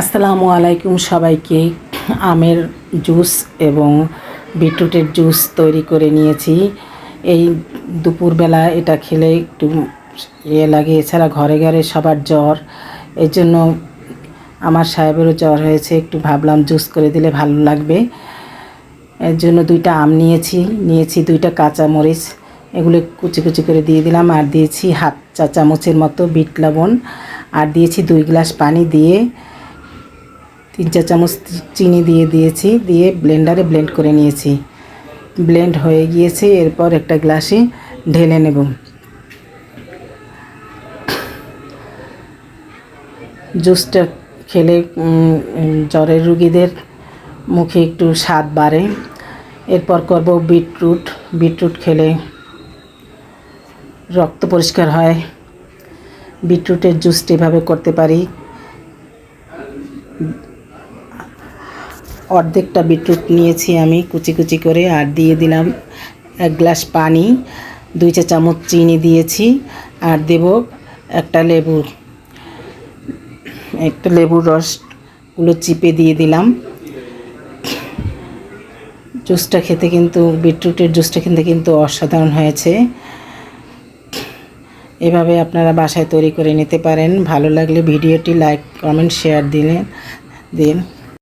আসসালামু আলাইকুম সবাইকে। আমের জুস এবং বিটরুটের জুস তৈরি করে নিয়েছি। এই দুপুরবেলা এটা খেলে একটু ইয়ে লাগে, এছাড়া ঘরে ঘরে সবার জ্বর। এর জন্য আমার সাহেবেরও জ্বর হয়েছে, একটু ভাবলাম জুস করে দিলে ভালো লাগবে। এর জন্য দুইটা আম নিয়েছি নিয়েছি দুইটা কাঁচা মরিচ। এগুলো কুচি কুচি করে দিয়ে দিলাম আর দিয়েছি হাফ চা চামচের মতো বিট লবণ। আর দিয়েছি দুই গ্লাস পানি দিয়ে তিন চার চামচ চিনি দিয়ে দিয়েছি, দিয়ে ব্লেন্ডারে ব্লেন্ড করে নিয়েছি। ব্লেন্ড হয়ে গিয়েছে, এরপর একটা গ্লাসে ঢেলে নেব। জুসটা খেলে জ্বরের রুগীদের মুখে একটু স্বাদ বাড়ে। এরপর করব বিটরুট। বিটরুট খেলে রক্ত পরিষ্কার হয়। বিটরুটের জুসটা এভাবে করতে পারি অর্ধেকটা বিটরুট নিয়েছি আমি কুচি কুচি করে আর দিয়ে দিলাম এক গ্লাস পানি, দুই চা চামচ চিনি দিয়েছি আর দেব একটা লেবু একটা লেবুর রসগুলো চিপে দিয়ে দিলাম। জুসটা খেতে কিন্তু, বিটরুটের জুসটা খেতে কিন্তু অসাধারণ হয়েছে। এভাবে আপনারা বাসায় তৈরি করে নিতে পারেন। ভালো লাগলে ভিডিওটি লাইক, কমেন্ট, শেয়ার দিলেন দিন।